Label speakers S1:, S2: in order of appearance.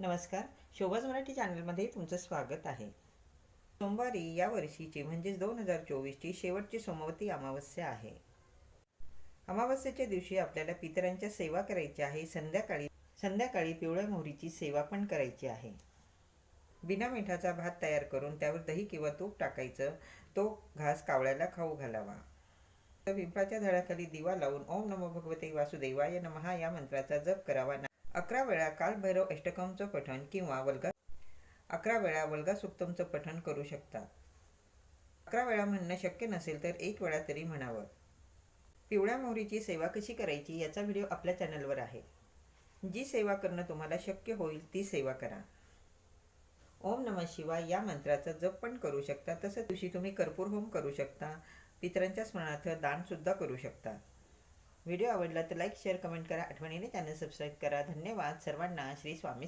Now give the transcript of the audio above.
S1: नमस्कार. शोभाज मराठी चॅनलमध्ये तुमचं स्वागत आहे. सोमवारी या वर्षीची म्हणजेच दोन हजार चोवीसची शेवटची सोमवती अमावस्या आहे. अमावस्येच्या दिवशी आपल्याला पितरांच्या सेवा करायची आहे. संध्याकाळी संध्याकाळी पिवळ्या मोहरीची सेवा पण करायची आहे. बिना मिठाचा भात तयार करून त्यावर दही किंवा तूप टाकायचं. तो घास कावळ्याला खाऊ घालावा. तर पिंपळाच्या झाडाखाली दिवा लावून ओम नमो भगवते वासुदेवाय नमहा या मंत्राचा जप करावा. अकरा वेळा कालभैरव अष्टकमचं पठण किंवा वल्गा अकरा वेळा वल्गा सुक्तमचं पठण करू शकता अकरा वेळा म्हणणं शक्य नसेल तर एक वेळा तरी म्हणावं. पिवळ्या मोहरीची सेवा कशी करायची याचा व्हिडिओ आपल्या चॅनलवर आहे. जी सेवा करणं तुम्हाला शक्य होईल ती सेवा करा. ओम नम शिवाय या मंत्राचा जप पण करू शकता. तसं दिवशी तुम्ही कर्पूर होम करू शकता. पितरांच्या स्मरणार्थ दानसुद्धा करू शकता. व्हिडिओ आवडला तर लाईक शेअर कमेंट करा. आठवणीने चॅनल सबस्क्राईब करा. धन्यवाद. सर्वांना श्री स्वामी